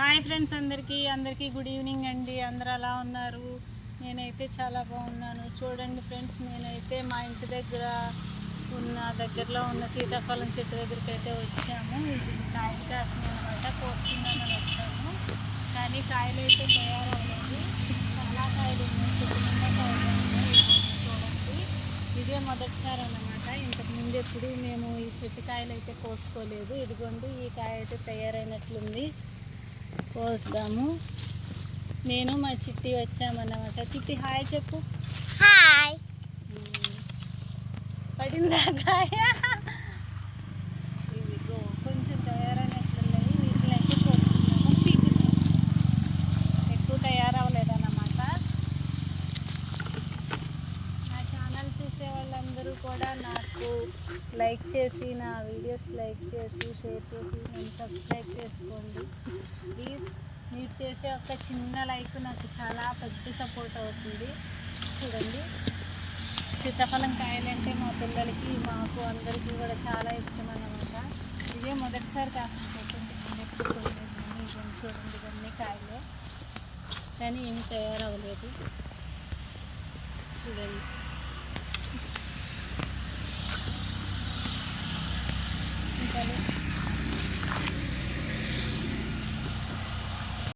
Hi friends అందరికీ అందరికీ good evening అండి. అందరూ అలా ఉన్నారు? నేనైతే చాలా బాగున్నాను. చూడండి ఫ్రెండ్స్ నేనైతే మా ఇంటి దగ్గర ఉన్న దగ్గరలో ఉన్న సీతాఫలం చెట్టు దగ్గరికి అయితే వచ్చాము. ఇది కాయ కాసిన అనమాట కోసుకుందామని వచ్చాము. కానీ కాయలు అయితే తయారవ్వలేదు. చాలా కాయలు ఉన్నాయి. చెట్టు చూడండి. ఇదే మొదటిసారి అనమాట ఇంతకుముందు ఎప్పుడు మేము ఈ చెట్టు కాయలు అయితే కోసుకోలేదు. ఇదిగోండి ఈ కాయ అయితే తయారైనట్లుంది. కోద్దాము నేను మా చిట్టి వచ్చామన్నమాట. చిట్టి హాయ్ చెప్పు. హాయ్. పడిందా కాయ ఇదిగో కొంచెం తయారైనట్లున్నాయి. వీటిని అయితే కోసుకున్నాము తీసి ఎక్కువ తయారవ్వలేదన్నమాట. నా ఛానల్ చూసే వాళ్ళందరూ కూడా నాకు లైక్ చేసి నా వీడియోస్ లైక్ చేసి షేర్ చేసి నన్ను సబ్స్క్రైబ్ చేసుకోండి. మీరు చేసే ఒక చిన్న లైక్ నాకు చాలా పెద్ద సపోర్ట్ అవుతుంది. చూడండి. సీతాఫలం కాయలంటే మా పిల్లలకి మాకు అందరికీ కూడా చాలా ఇష్టం అన్నమాట. ఇదే మొదటిసారి కాకుండా చూడండి ఇవన్నీ కాయలు. కానీ ఏమి తయారవ్వలేదు. చూడండి. ఇంకా